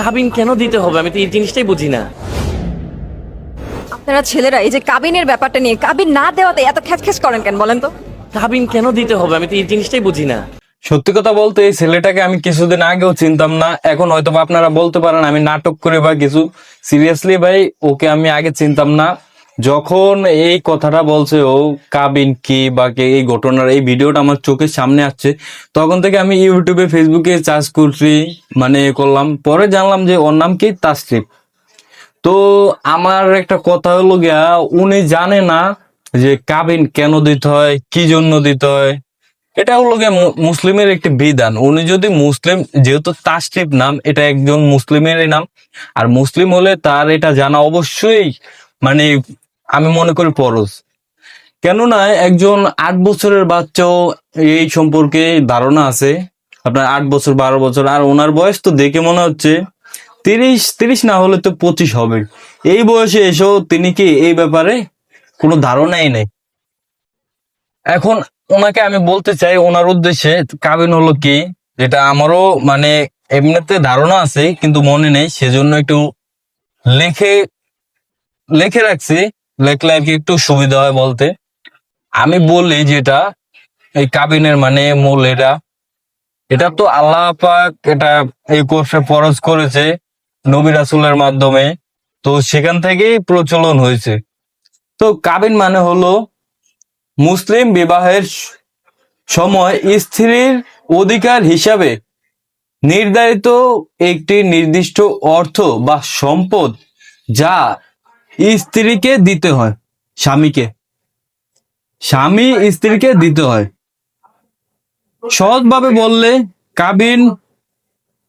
কাবিন কেন দিতে হবে? আমি তো এই জিনিসটাই বুঝি না। আপনারা ছেলেরা এই যে কাবিনের ব্যাপারটা নিয়ে কাবিন না দেওয়াতে এত খ্যাচ খ্যাচ করেন কেন বলেন তো? কাবিন কেন দিতে হবে? আমি তো এই জিনিসটাই বুঝি না। সত্যি কথা বলতে এই ছেলেটাকে আমি কিছুদিন আগেও চিনতাম না। এখন হয়তো বা আপনারা বলতে পারেন আমি নাটক করে বা কিছু। সিরিয়াসলি ভাই ওকে আমি আগে চিনতাম না। যখন এই কথাটা বলছে ও কাবিন কি বা কে, এই ঘটনার, এই ভিডিওটা আমার চোখের সামনে আসছে, তখন থেকে আমি ইউটিউবে, ফেসবুকে চার্জ করছি মানে করলাম, পরে জানলাম যে ওর নাম কি? তাসরিফ। তো আমার একটা কথা হলো গিয়া, উনি জানে না যে কাবিন কেন দিতে হয়, কি জন্য দিতে হয়? এটা হলো গিয়ে মুসলিমের একটি বিধান। উনি যদি মুসলিম, যেহেতু তাসটিপ নাম, এটা একজন মুসলিমেরই নাম, আর মুসলিম হলে তার এটা জানা অবশ্যই মানে আমি মনে করি পরশ কেননা একজন আট বছরের বাচ্চাও এই সম্পর্কে ধারণা আছে। আপনার আট বছর, বারো বছর, আর ওনার বয়স তো দেখে মনে হচ্ছে তিরিশ তিরিশ না হলে তো পঁচিশ হবে। এই বয়সে এসেও তিনি কি এই ব্যাপারে কোনো ধারণাই নেই। এখন ওনাকে আমি বলতে চাই, ওনার উদ্দেশ্যে কাবিন হলো কি? যেটা আমারও মানে এমনিতে ধারণা আছে, কিন্তু মনে নেই। সেজন্য একটু লেখে লেখে রাখছি। লেখলে আর কি একটু সুবিধা হয় বলতে। আমি বলি যেটা, এই কাবিনের মানে মূল এটা। এটা তো আল্লাহ পাক এটা এই কোর্সে ফরজ করেছে নবী রাসূলের মাধ্যমে। তো সেখান থেকেই প্রচলন হয়েছে। তো কাবিন মানে হলো মুসলিম বিবাহের সময় স্ত্রীর অধিকার হিসাবে নির্ধারিত একটি নির্দিষ্ট অর্থ বা সম্পদ যা স্ত্রীকে দিতে হয়, স্বামীকে। স্বামী স্ত্রীকে দিতে হয়। সহজভাবে বললে, কাবিন,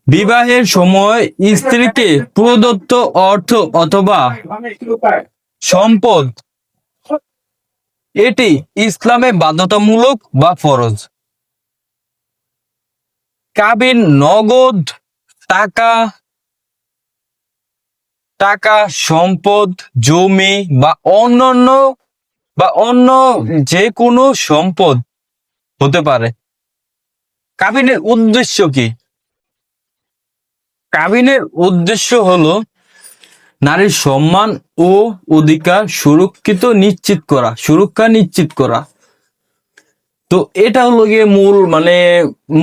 বিবাহের সময় স্ত্রীকে প্রদত্ত অর্থ অথবা সম্পদ, এটি ইসলামে বাধ্যতামূলক বা ফরজ। কাবিন নগদ, টাকা টাকা, সম্পদ, জমি বা অন্যান্য, বা অন্য যে কোনো সম্পদ হতে পারে। কাবিনের উদ্দেশ্য কি? কাবিনের উদ্দেশ্য হলো নারীর সম্মান ও অধিকার সুরক্ষিত নিশ্চিত করা, সুরক্ষা নিশ্চিত করা। তো এটা হলো গিয়ে মূল মানে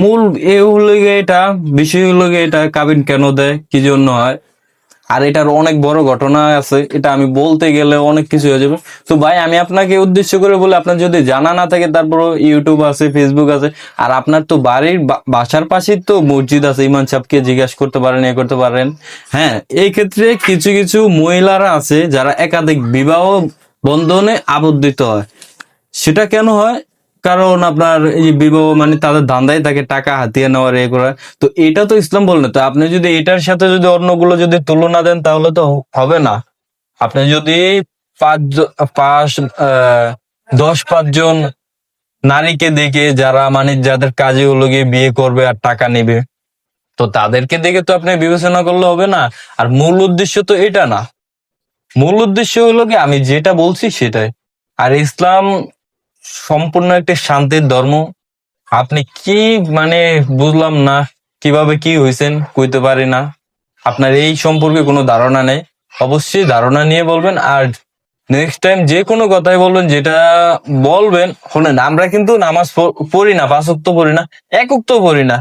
মূল এ হলো গিয়ে এটা, বিষয় হলো গিয়ে এটা কাবিন কেন দেয়, কি জন্য হয়? আর এটার অনেক বড় ঘটনা আছে, এটা আমি বলতে গেলে অনেক কিছু হয়ে যাবে। তো ভাই, আমি আপনাকে উদ্দেশ্য করে বলে, আপনার যদি জানা না থাকে তারপর ইউটিউব আছে ফেসবুক আছে, আর আপনার তো বাড়ির বাসার পাশেই তো মসজিদ আছে ইমান সাহেবকে জিজ্ঞাসা করতে পারেন, এ করতে পারেন। হ্যাঁ এই ক্ষেত্রে কিছু কিছু মহিলারা আছে, যারা একাধিক বিবাহ বন্ধনে আবদ্ধিত হয়। সেটা কেন হয়? কারণ আপনার এই বিবাহ মানে তাদের ধান্দায় থাকে, টাকা হাতিয়ে নেওয়ার এ করা তো এটা তো ইসলাম বলে না। তো আপনি যদি এটার সাথে যদি অন্যগুলো যদি তুলনা দেন, তাহলে তো হবে না। আপনি যদি পাঁচ পাঁচ দশ পাঁচজন নারীকে দেখে যারা মানে যাদের কাজে হলো গিয়ে বিয়ে করবে আর টাকা নেবে, তো তাদেরকে দেখে তো আপনি বিবেচনা করলে হবে না। আর মূল উদ্দেশ্য তো এটা না। মূল উদ্দেশ্য হলো কি, আমি যেটা বলছি সেটাই। আর ইসলাম সম্পূর্ণ একটি শান্তির ধর্ম। আপনি কি মানে বুঝলাম না, কীভাবে কি হয়েছেন কইতে পারি না। আপনার এই সম্পর্কে কোনো ধারণা নেই। অবশ্যই ধারণা নিয়ে বলবেন আর নেক্সট টাইম যে কোনো কথাই বলবেন, যেটা বলবেন, শোনেন, আমরা কিন্তু নামাজ পড়ি না পাঁচ তো পড়ি না একক তো পড়ি না।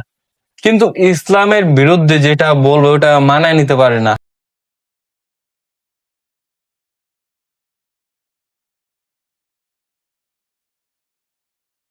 কিন্তু ইসলামের বিরুদ্ধে যেটা বলব, ওটা মানায় নিতে পারে না।